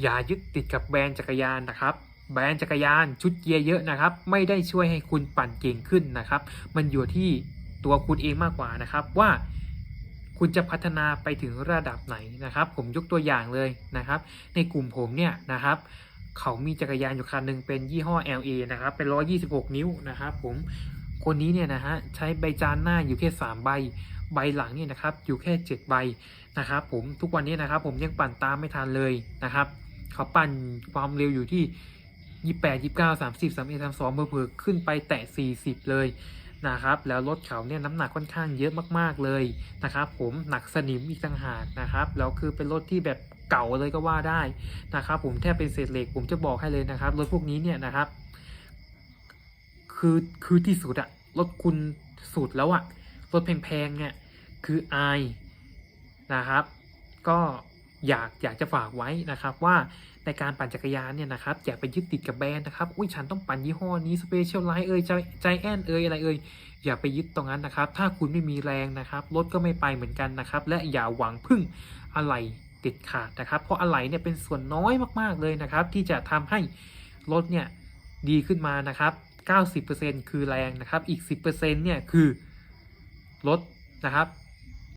อย่ายึดติดกับแบรนด์จักรยานนะครับ แบรนด์จักรยานชุดเกียร์เยอะนะครับ ไม่ได้ช่วยให้คุณปั่นเก่งขึ้นนะครับ มันอยู่ที่ตัวคุณเองมากกว่านะครับว่าคุณจะพัฒนาไปถึงระดับไหนนะครับ ผมยกตัวอย่างเลยนะครับ ในกลุ่มผมเนี่ยนะครับเขามีจักรยานอยู่คันหนึ่งเป็นยี่ห้อ LA นะครับเป็น 126 นิ้วนะครับผมคนนี้เนี่ยนะฮะใช้ใบจานหน้าอยู่แค่ 3 ใบ ใบหลังเนี่ยนะครับอยู่แค่ 7 ใบนะครับผมทุกวันนี้นะครับผมยังปั่นตามไม่ทันเลยนะครับ เขาปั่นความเร็วอยู่ที่28 29 30 31 32เผื่อขึ้นไปแตะ40เลยนะครับ แล้วรถเขาเนี่ยน้ำหนักค่อนข้างเยอะมากๆเลยนะครับ ผมหนักสนิมอีกต่างหากนะครับแล้วคือเป็นรถที่แบบเก่าเลยก็ว่าได้นะครับ ผมแทบเป็นเศษเหล็กผมจะบอกให้เลยนะครับรถพวกนี้เนี่ยนะครับ คือคือที่สุดอะรถคุณสุดแล้วอะรถแพงๆเนี่ยคืออายนะครับ ก็ อยากอยากจะฝากไว้นะครับว่าในการปั่นจักรยานเนี่ยนะครับอย่าไปยึดติดกับแบรนด์นะครับอุ้ยฉันต้องปั่นยี่ห้อนี้สเปเชียลไลท์เอ่ยใจแอนเอ่ยอะไรเอ่ยอย่าไปยึดตรงนั้นนะครับ ถ้าคุณไม่มีแรงนะครับรถก็ไม่ไปเหมือนกันนะครับ และอย่าหวังพึ่งอะไรเด็ดขาดนะครับ เพราะอะไรเนี่ยเป็นส่วนน้อยมากๆเลยนะครับ ที่จะทำให้รถเนี่ยดีขึ้นมานะครับ 90%คือแรงนะครับ อีก 10%เนี่ยคือรถนะครับ